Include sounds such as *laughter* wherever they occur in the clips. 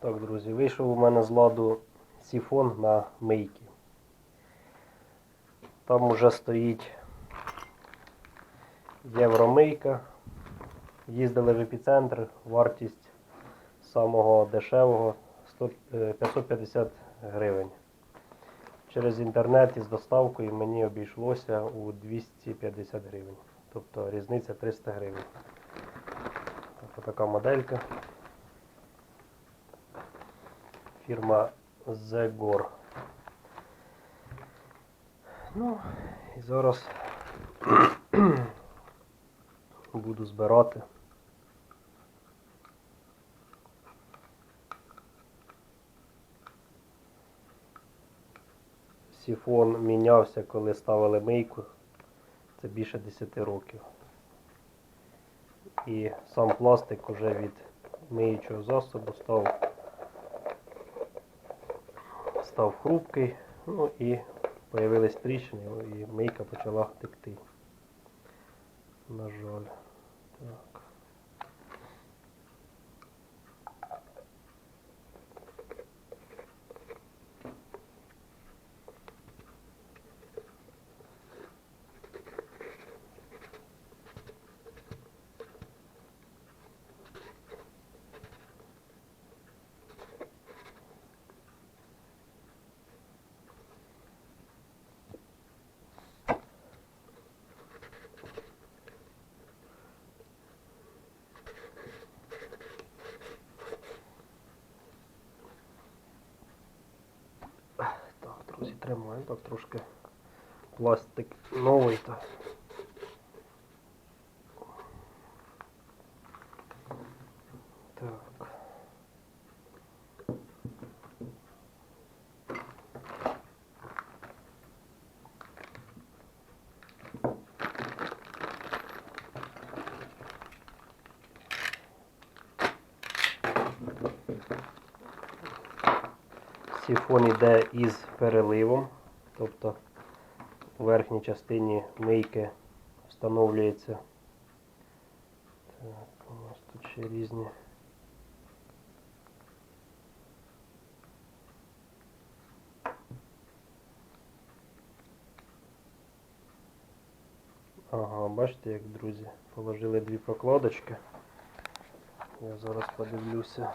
Так, друзі, вийшов у мене з ладу сіфон на мийки. Там уже стоїть євромийка. Їздили в епіцентр, вартість самого дешевого 100, е, 550 гривень. Через інтернет із доставкою мені обійшлося у 250 гривень. Тобто різниця 300 гривень. Ось така моделька. Фірма Zegor. Ну, і зараз *clears throat* буду збирати. Сіфон мінявся, коли ставили мийку. Це більше 10 років. І сам пластик уже від миючого засобу став, став хрупкий. Ну і появились тріщини, і мийка почала текти. На жаль. Так. Так, друзі, тримаємо. Так, трошки пластик новий. Так. Сіфон іде із переливом, тобто у верхній частині мийки встановлюється. Так, у нас тут ще різні. Ага, бачите, як друзі, положили дві прокладочки. Я зараз подивлюся.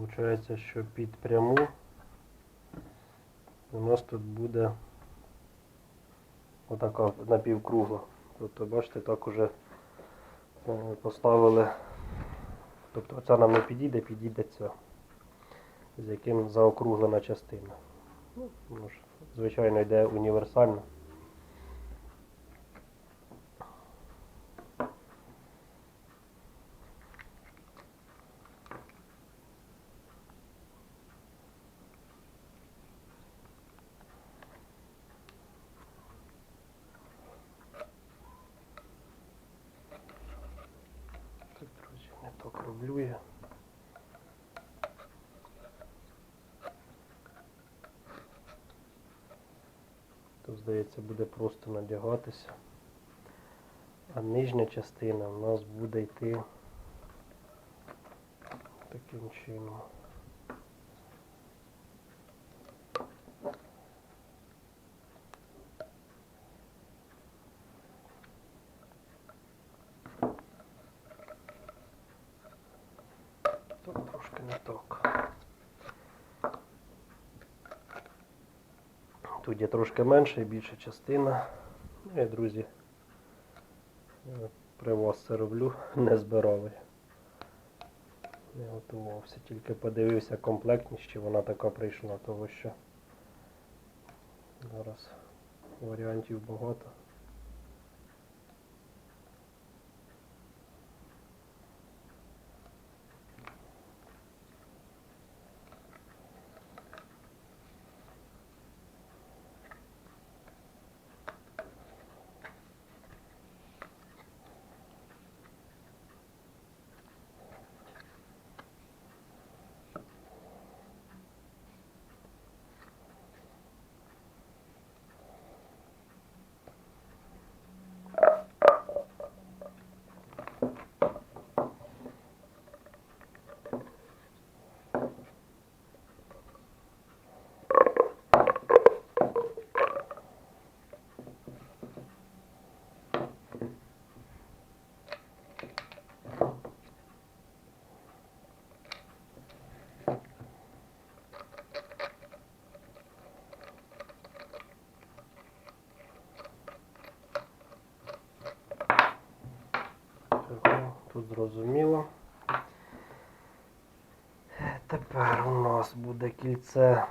Получається, що під пряму у нас тут буде отака напівкругла. Тобто, бачите, так уже е, поставили. Тобто ця нам не підійде, підійде ця, з яким заокруглена частина. Ну, звичайно, йде універсально. Так, друзі, я. Тут, здається, буде просто надягатися. А нижня частина в нас буде йти таким чином. Тут трошки не так. Є трошки менше і більша частина. Ну і, друзі, привоз це роблю, *laughs* не. Не готувався, тільки подивився комплектність, чи вона така прийшла, тому що зараз варіантів багато. Зрозуміло. Тепер у нас буде кільце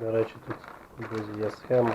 До речі, тут друзі, є схема.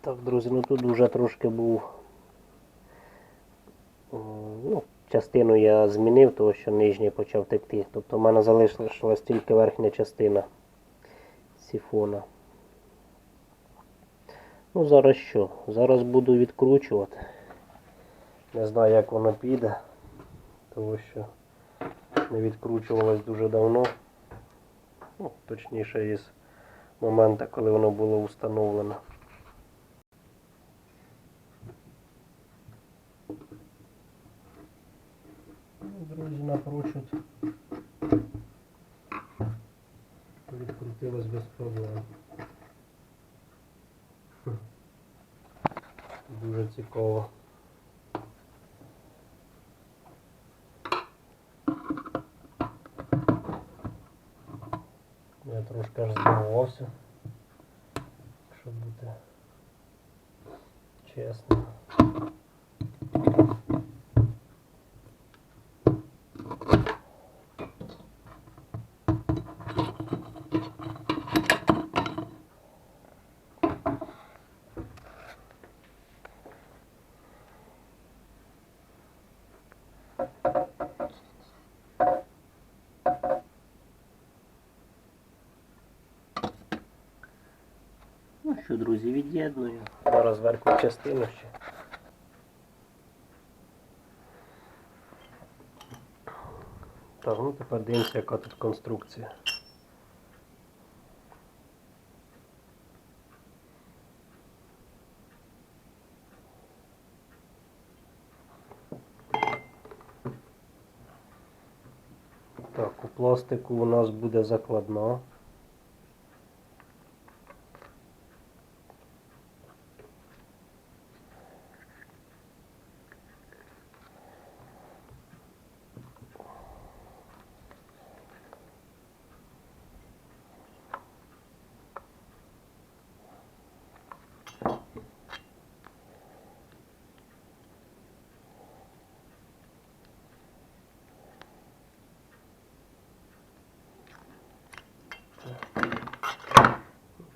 Так, друзі, ну тут вже трошки був. Ну, частину я змінив, тому що нижній почав текти. Тобто в мене залишилась тільки верхня частина сифона. Ну, зараз що? Зараз буду відкручувати. Не знаю, як воно піде, тому що не відкручувалось дуже давно. Ну, точніше, із моменту, коли воно було встановлено. Що, друзі, від'єдную. Зараз верхню частину ще. Так, ну тепер дивимося, яка тут конструкція. Так, у пластику у нас буде закладна.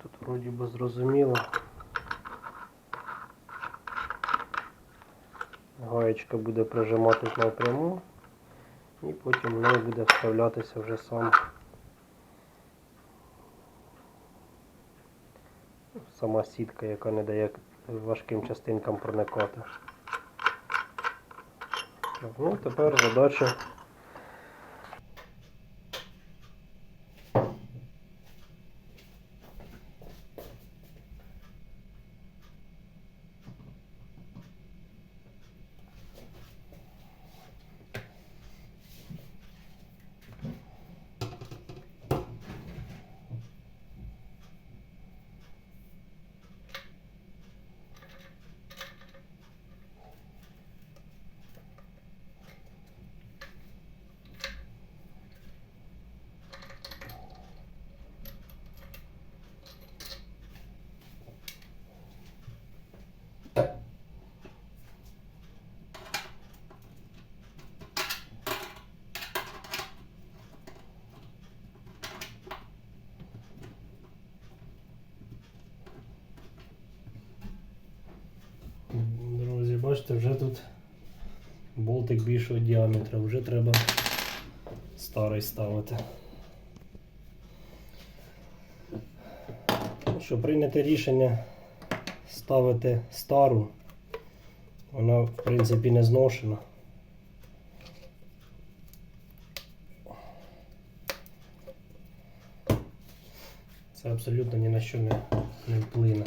Тут вроді би зрозуміло. Гаєчка буде прижиматись напряму і потім в неї буде вставлятися вже сам сама сітка, яка не дає важким частинкам проникати. Ну тепер задача Друзі, бачите, вже тут болтик більшого діаметра, вже треба старий ставити. Ну Що прийняте рішення ставити стару, вона в принципі не зношена. Це абсолютно ні на що не, не вплине.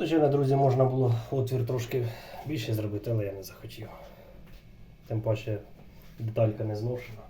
Звичайно, друзі, можна було отвір трошки більше зробити, але я не захотів. Тим паче деталька не зношена.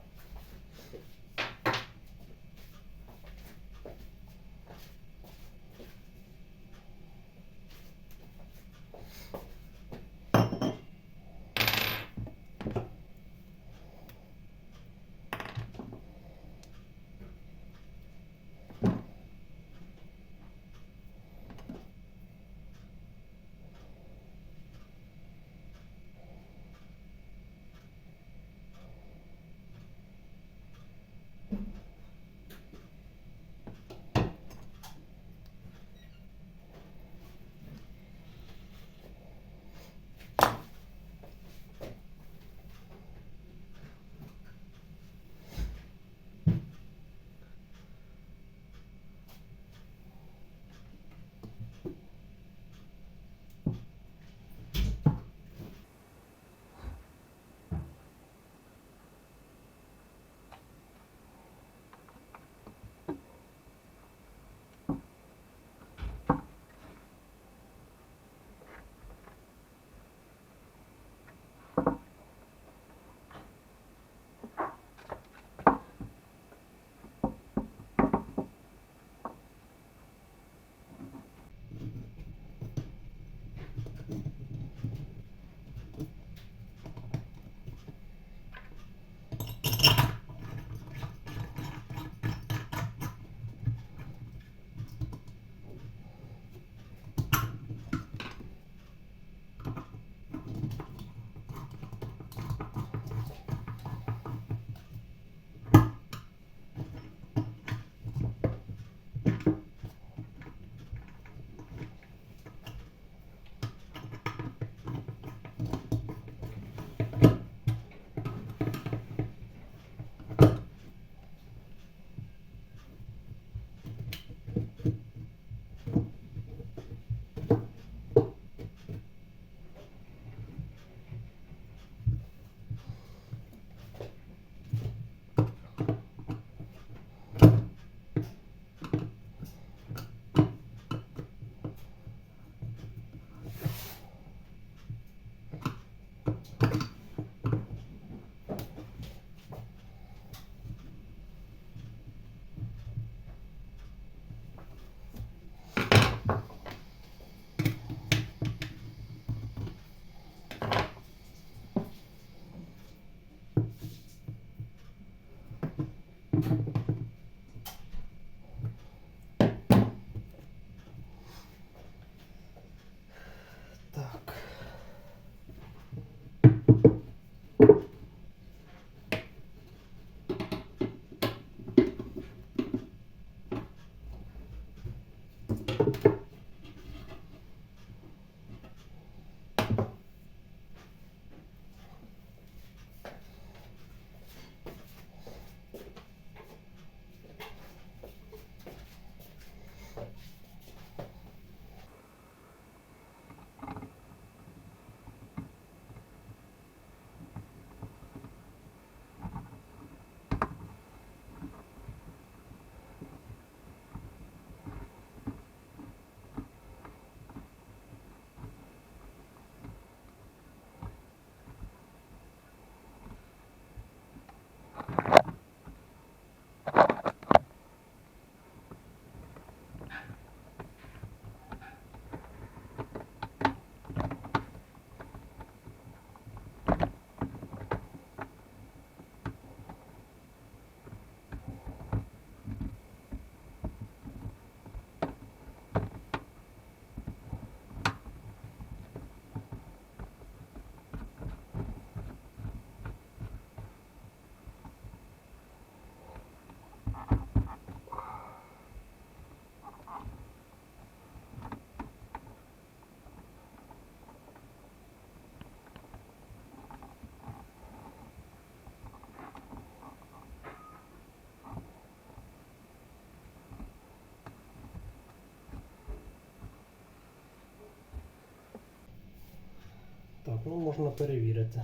Так, ну можна перевірити.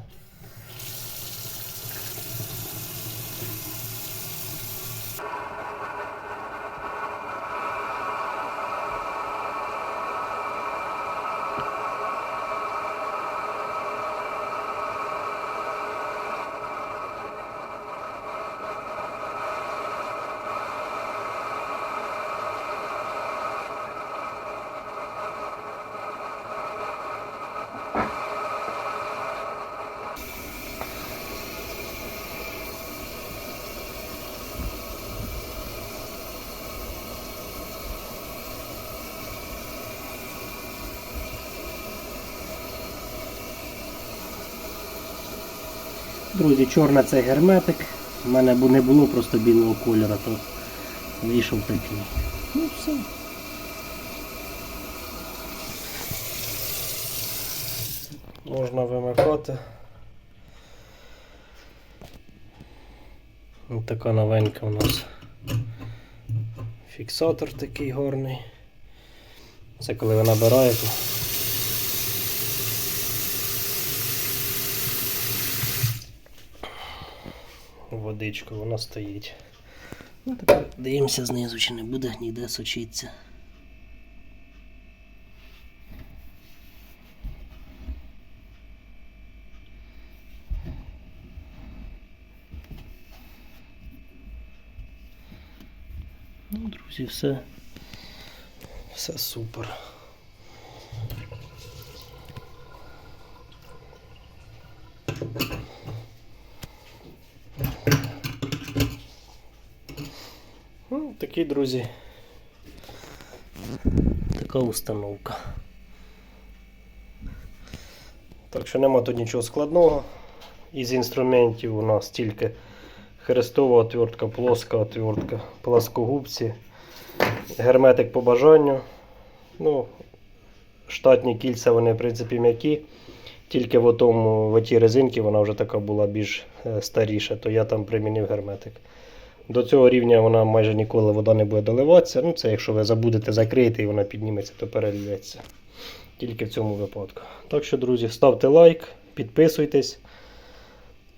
Друзі, чорна це герметик. У мене не було просто білого кольору, то вийшов такий. Ну все. Можна вимикати. Ось така новенька у нас. Фіксатор такий гарний. Це коли ви набираєте. Водичку вона стоїть. Ну, тепер дивимося знизу, чи не буде ніде сочитися. Ну, друзі, все. Все супер. Такі, друзі. Така установка. Так що нема тут нічого складного. Із інструментів у нас тільки хрестова отвертка, плоска отвертка, плоскогубці, герметик по бажанню. Ну, штатні кільця вони, в принципі, м'які. Тільки в, тому, в тій резинці вона вже така була більш е, старіша, то я там примінив герметик. До цього рівня вона майже ніколи вода не буде доливатися. Ну, це якщо ви забудете закрити і вона підніметься, то перельється. Тільки в цьому випадку. Так що, друзі, ставте лайк, підписуйтесь,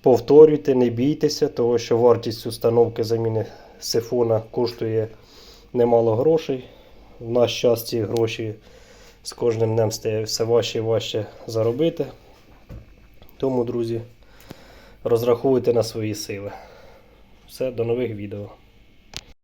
повторюйте, не бійтеся, того що вартість установки заміни сифона коштує немало грошей. В наш час ці гроші з кожним днем стає все важче і важче заробити. Тому, друзі, розраховуйте на свої сили. Все, до нових відео.